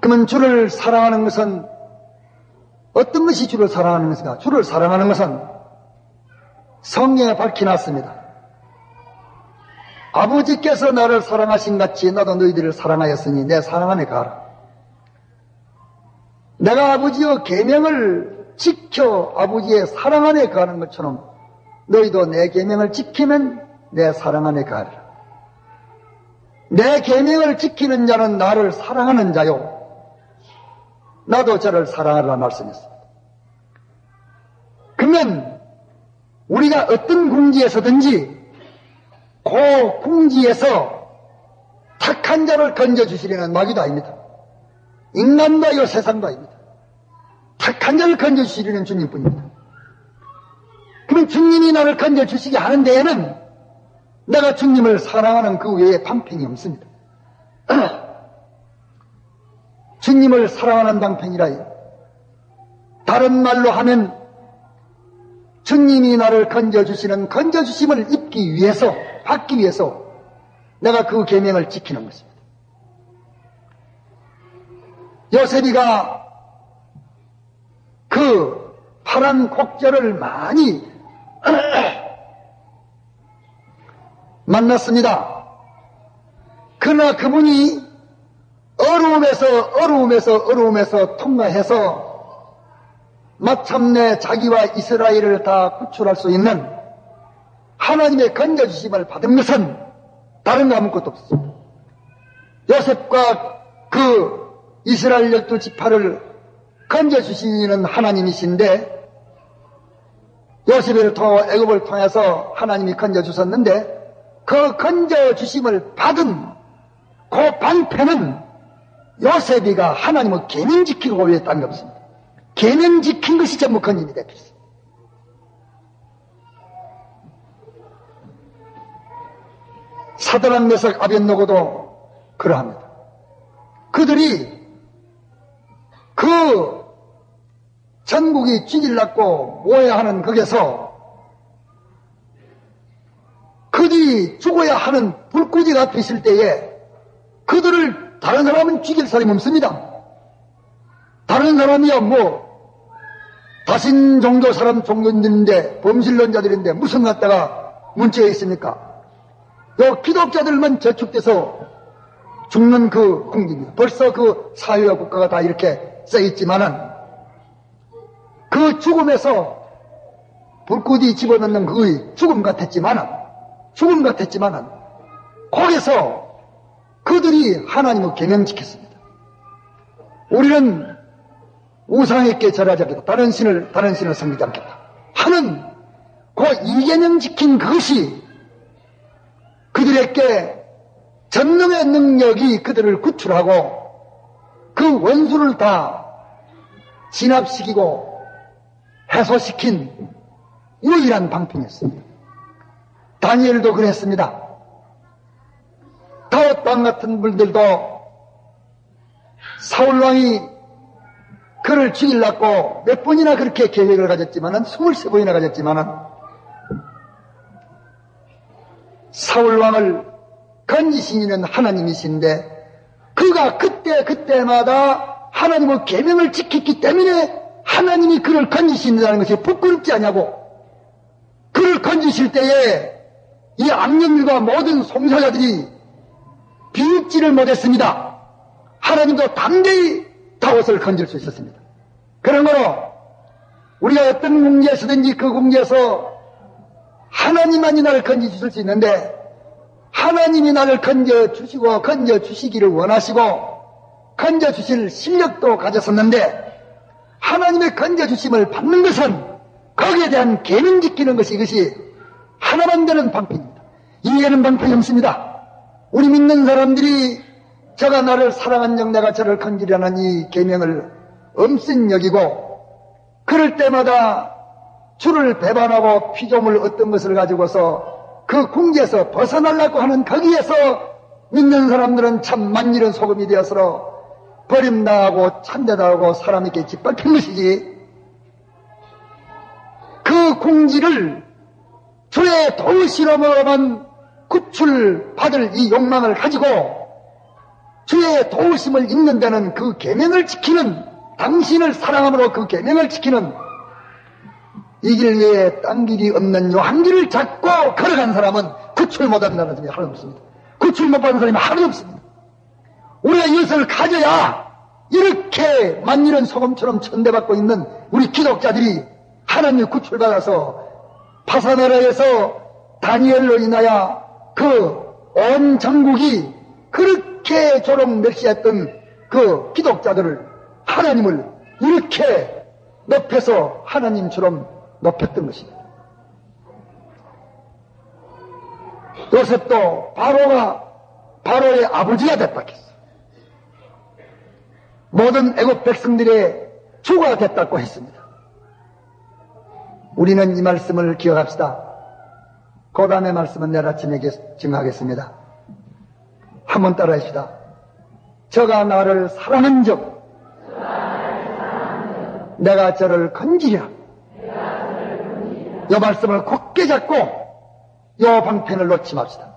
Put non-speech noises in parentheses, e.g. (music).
그러면 주를 사랑하는 것은 어떤 것이 주를 사랑하는 것인가? 주를 사랑하는 것은 성경에 밝혀놨습니다. 아버지께서 나를 사랑하신 같이 나도 너희들을 사랑하였으니 내 사랑 안에 가라. 내가 아버지의 계명을 지켜 아버지의 사랑 안에 가는 것처럼 너희도 내 계명을 지키면 내 사랑 안에 가리라. 내 계명을 지키는 자는 나를 사랑하는 자요. 나도 저를 사랑하라 말씀했습니다. 그러면 우리가 어떤 궁지에서든지 그 궁지에서 착한 자를 건져주시려는 마귀도 아닙니다. 인간도 아니고 세상도 아닙니다. 착한 자를 건져주시려는 주님뿐입니다. 그럼 주님이 나를 건져주시게 하는 데에는 내가 주님을 사랑하는 그 외에 방편이 없습니다. (clears throat) 주님을 사랑하는 방편이라 다른 말로 하면 주님이 나를 건져주시는 건져주심을 입기 위해서 받기 위해서 내가 그 계명을 지키는 것입니다. 요셉이가 그 파란 곡절을 많이 (clears throat) 만났습니다. 그러나 그분이 어려움에서 어려움에서 어려움에서 통과해서 마침내 자기와 이스라엘을 다 구출할 수 있는 하나님의 건져주심을 받은 것은 다른 거 아무것도 없습니다. 요셉과 그 이스라엘 열두 지파를 건져주시는 하나님이신데 요셉을 통해 애굽을 통해서 하나님이 건져주셨는데 그 건져주심을 받은 그 방패는 요셉이가 하나님을 계명 지키고 게 없습니다. 계명 지킨 것이 전부 건임이 됐습니다. 사드랑 메석 아벤노고도 그러합니다. 그들이 그 전국이 찌질났고 모여야 하는 거기서 그들이 죽어야 하는 불구지가 앞에 있을 때에 그들을 다른 사람은 죽일 사람이 없습니다. 다른 사람이야 뭐 다신 종교 사람 종교인들인데 범실론자들인데 무슨 갖다가 문제가 있습니까? 요 기독자들만 저축돼서 죽는 그 공기입니다. 벌써 그 사회와 국가가 다 이렇게 써있지만은 그 죽음에서 불꽃이 집어넣는 그의 죽음 같았지만은 죽음 같았지만은 거기서 그들이 하나님을 계명 지켰습니다. 우리는 우상에게 절하지 않겠다. 다른 신을 다른 신을 섬기지 않겠다. 하는 그 이계명 지킨 그것이 그들에게 전능의 능력이 그들을 구출하고 그 원수를 다 진압시키고 해소시킨 유일한 방편이었습니다. 다니엘도 그랬습니다. 다윗왕 같은 분들도 사울왕이 그를 죽이려고 몇 번이나 그렇게 계획을 가졌지만은 23번이나 가졌지만은 사울왕을 건지시는 하나님이신데 그가 그때 그때마다 하나님의 계명을 지켰기 때문에 하나님이 그를 건지신다는 것이 부끄럽지 않냐고 그를 건지실 때에 이 악령들과 모든 송사자들이 비웃지를 못했습니다. 하나님도 담대히 다윗을 건질 수 있었습니다. 그런 거로 우리가 어떤 공지에서든지 그 공지에서 하나님만이 나를 건져 주실 수 있는데 하나님이 나를 건져 주시고 건져 주시기를 원하시고 건져 주실 실력도 가졌었는데 하나님의 건져 주심을 받는 것은 거기에 대한 계명 지키는 것이 이것이 하나만 되는 방편입니다. 이해는 방편이 없습니다. 우리 믿는 사람들이 저가 나를 사랑한 영 내가 저를 건지려는 이 계명을 엄슨 여기고 그럴 때마다 주를 배반하고 피조물 어떤 것을 가지고서 그 궁지에서 벗어나려고 하는 거기에서 믿는 사람들은 참 만일은 소금이 되어서 버림당하고 참대당하고 사람에게 짓밟힌 것이지. 그 궁지를 주의 도시로만 구출 받을 이 욕망을 가지고 주의 도우심을 입는 데는 그 계명을 지키는 당신을 사랑함으로 그 계명을 지키는 이길 외에 딴 길이 없는 요한 길을 잡고 걸어간 사람은 구출 못한다는 사람이 하나도 없습니다. 구출 못 받는 사람이 하나도 없습니다. 우리가 이것을 가져야 이렇게 만일은 소금처럼 천대받고 있는 우리 기독자들이 하나님의 구출받아서 파사나라에서 다니엘로 인하여 그 온 전국이 그렇게 조롱 멸시했던 그 기독자들을 하나님을 이렇게 높여서 하나님처럼 높였던 것입니다. 요셉도 바로가 바로의 아버지가 됐다 했어. 모든 애국 백성들의 주가 됐다고 했습니다. 우리는 이 말씀을 기억합시다. 그 다음의 말씀은 내일 아침에 증하겠습니다. 한번 따라 합시다. 저가 나를 사랑한 적, 내가 저를 건지랴. 이 말씀을 굳게 잡고 이 방편을 놓지 맙시다.